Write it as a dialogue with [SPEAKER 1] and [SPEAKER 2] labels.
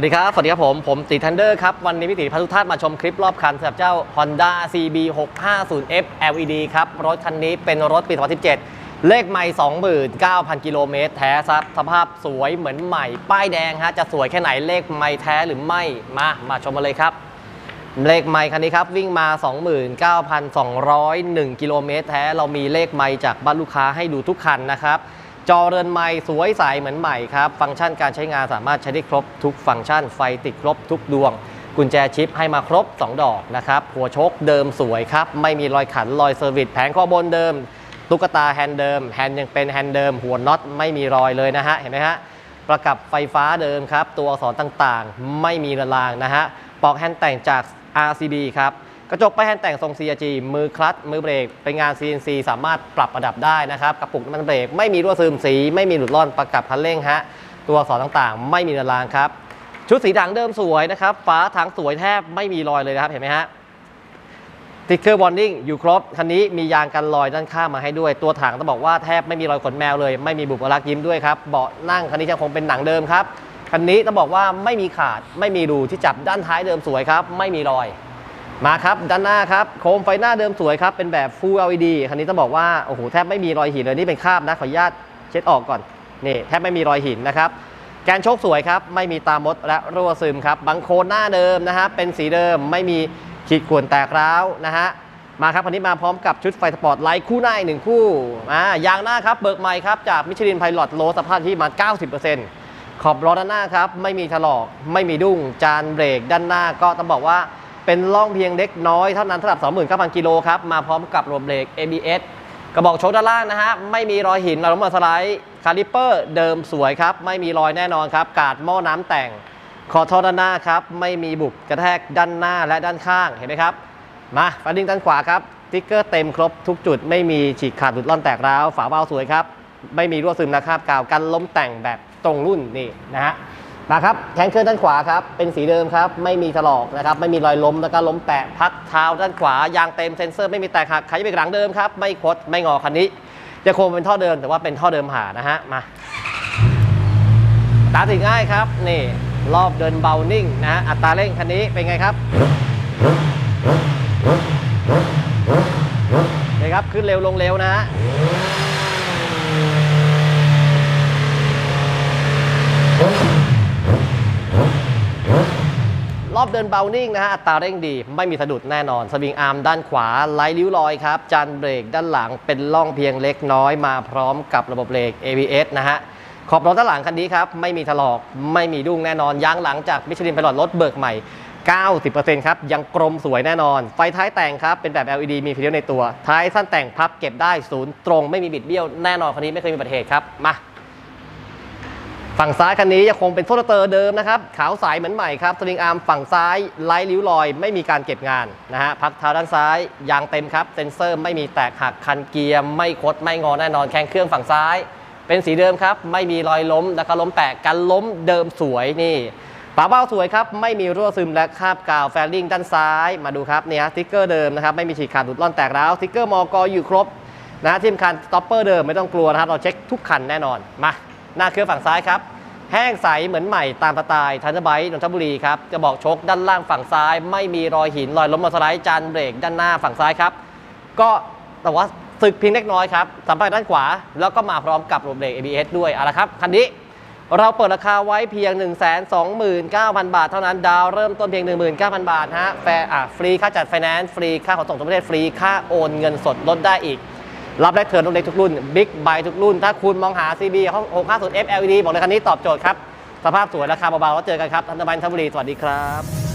[SPEAKER 1] วัสดีครับ สวัสดีครับผม ผมตีทันเดอร์ครับ วันนี้พิติพาทุกท่านมาชมคลิปรอบคันสำหรับเจ้า Honda CB 650F LED ครับ รถคันนี้เป็นรถปี 2017 เลขไม่29,000 กิโลเมตร แท้ซับสภาพสวยเหมือนใหม่ ป้ายแดงฮะ จะสวยแค่ไหนเลขไม่แท้หรือไม่ มา มาชมมาเลยครับ เลขไมค์คันนี้ครับ วิ่งมา 29,201 กิโลเมตรแท้ เรามีเลขไมค์จากบ้านลูกค้าให้ดูทุกคันนะครับ จอเรือนไมค์สวยใสเหมือนใหม่ครับ ฟังก์ชันการใช้งานสามารถใช้ได้ครบทุกฟังก์ชันไฟติดครบทุกดวง กุญแจชิปให้มาครบ 2 ดอกนะครับหัวชกเดิมสวยครับ ไม่มีรอยขันรอยเซอร์วิสแผงข้อบนเดิม ตุ๊กตาแฮนด์เดิม แฮนด์ยังเป็นแฮนด์เดิม หัวน็อตไม่มีรอยเลยนะฮะเห็นไหมฮะประกับไฟฟ้าเดิมครับ ตัวอักษรต่างๆ ไม่มีระลางนะฮะปลอกแฮนด์แต่งจาก RCB ครับ กระจกไปายแฮนด์แต่งทรง CRG มือคลัตช์มือเบรก เป็นงาน CNC สามารถปรับระดับได้นะครับ กระปุกน้ำมันเบรก ไม่มีรั่วซึมสี ไม่มีหลุดร่อนประกับคันเร่งฮะ ตัวอักษรต่างๆ ไม่มีระลางครับ ชุดสีถังเดิมสวยนะครับ ฝาถังสวยแทบไม่มีรอยเลยนะครับ เห็นไหมฮะติ๊กเกอร์วอร์นิ่งอยู่ครบ คันนี้มียางกันรอยด้านข้างมาให้ด้วย ตัวถังต้องบอกว่าแทบไม่มีรอยขนแมวเลย ไม่มีบุบลักยิ้มด้วยครับ เบาะนั่งคันนี้ยังคงเป็นหนังเดิมครับ คันนี้ต้องบอกว่าไม่มีขาด ไม่มีรูที่จับด้านท้ายเดิมสวยครับ ไม่มีรอย มาครับด้านหน้าครับโคมไฟหน้าเดิมสวยครับเป็นแบบ Full LED คันนี้ต้องบอกว่าโอ้โหแทบไม่มีรอยหินเลยนี่เป็นคราบนะขออนุญาตเช็ดออกก่อนนี่แทบไม่มีรอยหินนะครับแกนโชคสวยครับไม่มีตามดและรั่วซึมครับบังโคนหน้าเดิมนะฮะเป็นสีเดิมไม่มีขีดข่วนแตกร้าวนะฮะมาครับคันนี้มาพร้อมกับชุดไฟสปอร์ตไลท์คู่หน้าอีกหนึ่งคู่อ่ายางหน้าครับเบิกใหม่ครับจากมิชลินไพลอตโลสภาพที่มา 90%ขอบล้อด้านหน้าครับไม่มีถลอกไม่มีดุ้งจานเบรกด้านหน้าก็ต้องบอกว่า เป็นร่องเพียงเล็กน้อยเท่านั้นสำหรับ 29,000 กิโลครับ มาพร้อมกับระบบเบรก ABS กระบอกโชคด้านล่างนะฮะ ไม่มีรอยหินรอยล้มาสไลด์คาลิปเปอร์เดิมสวยครับ ไม่มีรอยแน่นอนครับ กาดหม้อน้ำแต่งขอท่อด้านหน้าครับ ไม่มีบุบกระแทกด้านหน้าและด้านข้างเห็นไหมครับ มาฟาดิ้งด้านขวาครับติ๊กเกอร์เต็มครบทุกจุด ไม่มีฉีกขาดหลุดร่อนแตกร้าว ฝาเบาสวยครับ ไม่มีรั่วซึมนะครับกาวกันล้มแต่งแบบตรงรุ่นนี่นะฮะ มาครับแทงเครื่องด้านขวาครับเป็นสีเดิมครับไม่มีถลอกนะครับไม่มีรอยล้มแล้วก็ล้มแปะพักเท้าด้านขวายางเต็มเซ็นเซอร์ไม่มีแตกหักขายไปหลังเดิมครับไม่คดไม่งอคันนี้จะคงเป็นท่อเดิมแต่ว่าเป็นท่อเดิมหานะฮะมาตามติง่ายครับนี่รอบเดินเบานิ่งนะฮะอัตราเร่งคันนี้เป็นไงครับนี่ครับขึ้นเร็วลงเร็วนะฮะอ อบเดินเบานิ่งนะฮะอัตราเร่งดีไม่มีสะดุดแน่นอน สวิงอาร์มด้านขวาไร้ริ้วรอยครับ จานเบรกด้านหลังเป็นล่องเพียงเล็กน้อยมาพร้อมกับระบบเบรก ABS นะฮะขอบรถด้านหลังคันนี้ครับ ไม่มีถลอกไม่มีดุ้งแน่นอนยางหลังจากมิชลินไพลอตรถเบิกใหม่ 90%ครับ ยังกลมสวยแน่นอน ไฟท้ายแต่งครับ เป็นแบบ LED มีฟิลในตัว ท้ายสั้นแต่งพับเก็บได้ศูนย์ตรงไม่มีบิดเบี้ยวแน่นอนคันนี้ไม่เคยมีอุบัติเหตุครับมา ฝั่งซ้ายคันนี้ยังคงเป็นโฟลเตอร์เดิมนะครับ ขาวใสเหมือนใหม่ครับสวิงอาร์มฝั่งซ้ายไร้ริ้วรอย ไม่มีการเก็บงานนะฮะพักเท้าด้านซ้ายยางเต็มครับเซ็นเซอร์ไม่มีแตกหักคันเกียร์ไม่คดไม่งอแน่นอนแข้งเครื่องฝั่งซ้าย เป็นสีเดิมครับ ไม่มีรอยล้มแล้วก็ล้มแปะกันล้มเดิมสวยนี่ฝาเบ้าสวยครับ ไม่มีรั่วซึมและคาบกาวแฟลลิ่งด้านซ้ายมาดูครับเนี่ยสติ๊กเกอร์เดิมนะครับไม่มีฉีกขาดหลุดร่อนแตกร้าวสติ๊กเกอร์มอกอยู่ครบนะที่สำคัญสต็อปเปอร์เดิมไม่ต้องกลัวนะครับเราเช็คทุกคันแน่นอนมา หน้าเครื่องฝั่งซ้ายครับ แห้งใสเหมือนใหม่ตามสไตล์ทันเบไบต์นนทบุรีครับจะบอกชกด้านล่างฝั่งซ้าย ไม่มีรอยหินรอยล้มมาสไลด์จานเบรกด้านหน้าฝั่งซ้ายครับ ก็แต่ว่าสึกเพียงเล็กน้อยครับสัมผัสด้านขวา แล้วก็มาพร้อมกับระบบเบรก ABS ด้วยเอาละครับคันนี้เราเปิดราคาไว้เพียง 1 2 9 0 0 0 บาท เท่านั้นดาวเริ่มต้นเพียง 19,000 บาทฮะแฟร์อะฟรีค่าจัดไฟแนนซ์ฟรีค่าขนส่งทั่วประเทศฟรีค่าโอนเงินสดลดได้อีก รับได้เทิร์นรถเล็กทุกรุ่นบิ๊กไบทุกรุ่น ถ้าคุณมองหา CB 650 F LED บอกเลยคันนี้ตอบโจทย์ครับ สภาพสวยราคาเบาๆแล้วเจอกันครับทันตบันทบุรี สวัสดีครับ